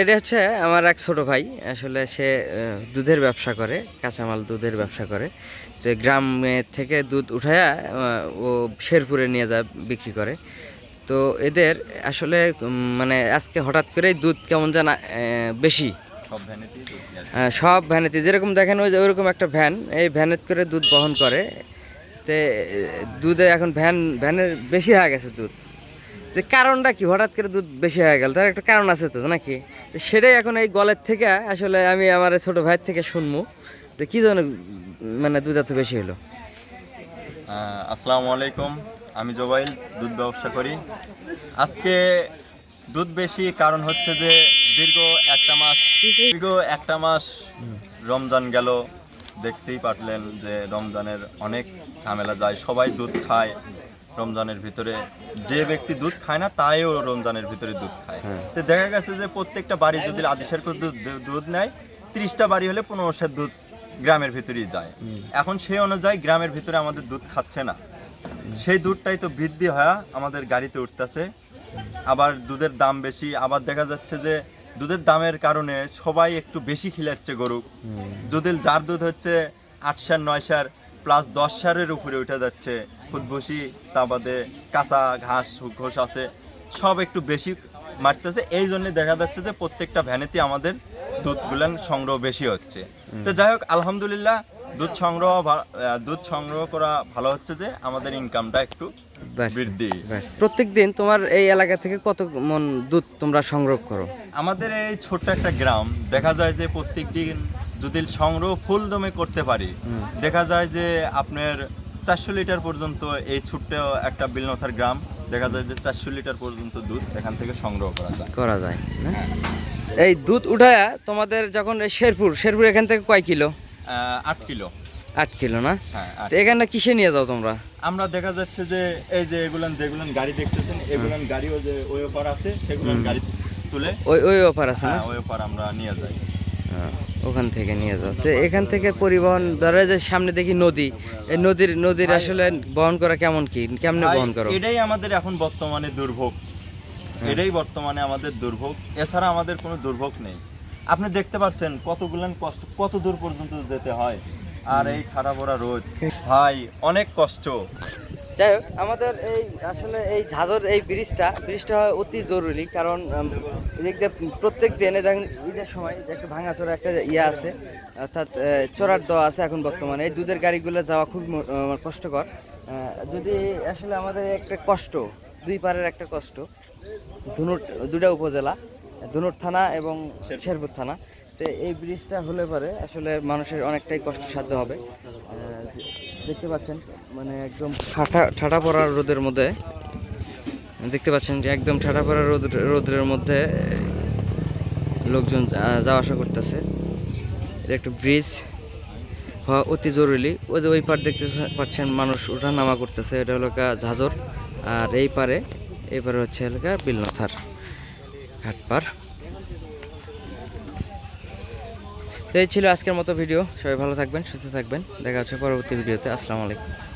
এটা হচ্ছে আমার এক ছোট ভাই আসলে সে দুধের ব্যবসা করে কাঁচামাল দুধের ব্যবসা করে। তো গ্রামে থেকে দুধ উঠায়া ও শেরপুরে নিয়ে যায় বিক্রি করে। তো এদের আসলে মানে আজকে হঠাৎ করেই দুধ কেমন যেন আহ, বেশি। আহ, সব ভ্যানেতে যেরকম দেখেন ওই যে ওইরকম একটা ভ্যান এই ভ্যানেত করে দুধ বহন করে। তে দুধে এখন ভ্যান ভ্যানের বেশি হয়ে গেছে দুধ। তো কারণটা কি? হঠাৎ করে দুধ বেশি হয়ে গেল। তার একটা কারণ আছে তো নাকি? সেটাই এখন এই গলের থেকে আসলে আমি আমার ছোট ভাইয়ের থেকে শুনব যে কি উম, মানে দুধ এত বেশি হলো। আসসালামু আলাইকুম। আমি জোবাইল দুধ ব্যবসা করি। আজকে দুধ বেশি কারণ হচ্ছে যে দীর্ঘ একটা মাস দীর্ঘ একটা মাস রমজান গেল। দেখতেই পারলেন যে রমজানের অনেক ঝামেলা যায়। সবাই দুধ খায়। রমজানের ভিতরে যে ব্যক্তি দুধ খায় না তাইও রমজানের ভিতরে দুধ খায়। হ্যাঁ। তো দেখা গেছে যে প্রত্যেকটা বাড়ি যদি আদিসের করে দুধ দুধ নেয় ত্রিশটা বাড়ি হলে পনেরোশের দুধ গ্রামের ভিতরেই যায়। এখন সেই অনুযায়ী গ্রামের ভিতরে আমাদের দুধ খাচ্ছে না। সেই দুধটাই তো বৃদ্ধি হয়ে আমাদের গাড়িতে উঠতেছে। আবার দুধের দাম বেশি। আবার দেখা যাচ্ছে যে দুধের দামের কারণে সবাই একটু বেশি খিলাচ্ছে গরু। দুধের যার দুধ হচ্ছে আট সার নয় সার প্লাস দশ সারের উপরে উঠে যাচ্ছে। খুদভুসি তা বাদে কাঁচা ঘাস ঘোষ আছে সব একটু বেশি মারতেছে। এই জন্য দেখা যাচ্ছে যে প্রত্যেকটা ভ্যানেতে আমাদের দুধ দুধগুলান সংগ্রহ বেশি হচ্ছে। তো যাই হোক আলহামদুলিল্লাহ দুধ সংগ্রহ দুধ সংগ্রহ করা ভালো হচ্ছে যে আমাদের ইনকামটা একটু বৃদ্ধি। প্রত্যেক দিন তোমার এই এলাকা থেকে কত মন দুধ তোমরা সংগ্রহ করো? আমাদের এই ছোট্ট একটা গ্রাম দেখা যায় যে প্রত্যেক দিন যদি সংগ্রহ ফুল দমে করতে পারি দেখা যায় যে আপনার চারশো লিটার পর্যন্ত এই ছোট্ট একটা বিলনথার গ্রাম দেখা যায় যে চারশো লিটার পর্যন্ত দুধ এখান থেকে সংগ্রহ করা যায়। করা যায় না? এই দুধ উঠায়া তোমাদের যখন শেরপুর শেরপুর এখান থেকে কয় কিলো? আট কিলো। আট কিলো না? হ্যাঁ। এখানে কিসে নিয়ে যাও তোমরা? আমরা দেখা যাচ্ছে যে এই যে এগুলান যেগুলান গাড়ি দেখতেছেন এগুলান গাড়িও যে ওই ওপার আছে সেগুলান গাড়ি তুলে ওই ওই ওপার আছে হ্যাঁ ওই ওপার আমরা নিয়ে যাই। হ্যাঁ, ওখান থেকে নিয়ে যাও। তো এখান থেকে পরিবহন ধরো যে সামনে দেখি নদী এই নদীর নদীর আসলে বহন করা কেমন কি? কেমনে বহন করো? এটাই আমাদের এখন বর্তমানে দুর্ভোগ। এটাই বর্তমানে আমাদের দুর্ভোগ। এছাড়া আমাদের কোনো দুর্ভোগ নেই। আপনি দেখতে পাচ্ছেন কতগুলান কষ্ট কত দূর পর্যন্ত যেতে হয়। আর এই খারাপ রোদ। ভাই অনেক কষ্ট। যাই হোক, আমাদের এই আসলে এই ঝাঁঝর, এই ব্রিজটা ব্রিজটা হয় অতি জরুরি কারণ দিয়ে প্রত্যেক দিনে দেখেন ঈদের সময় একটা ভাঙাচোরা একটা ইয়ে আছে, অর্থাৎ চোরার দেওয়া আছে এখন বর্তমানে। এই দুধের গাড়িগুলো যাওয়া খুব কষ্টকর। যদি আসলে আমাদের একটা কষ্ট, দুই পারের একটা কষ্ট, ধুনুট দুটা উপজেলা, ধুনুট থানা এবং শেরপুর থানা, তো এই ব্রিজটা হলে পরে আসলে মানুষের অনেকটাই কষ্টসাধ্য হবে। দেখতে পাচ্ছেন। মানে একদম ঠাটা ঠাটা পড়া রোদের মধ্যে। দেখতে পাচ্ছেন যে একদম ঠাটা পড়া রোদ, রোদের মধ্যে লোকজন যাওয়া আসা করতেছে। এটা একটা ব্রিজ। হওয়া অতি জরুরি। ওই যে ওই পার দেখতে পাচ্ছেন মানুষ ওঠা নামা করতেছে। এটা হলো ঝাঁঝর। আর এই পারে এই পারে হচ্ছে এলাকা বিলনাথার ঘাটপার তো এই ছিল আজকের মতো ভিডিও। সবাই ভালো থাকবেন, সুস্থ থাকবেন। দেখা হচ্ছে পরবর্তী ভিডিওতে। আসসালামু আলাইকুম।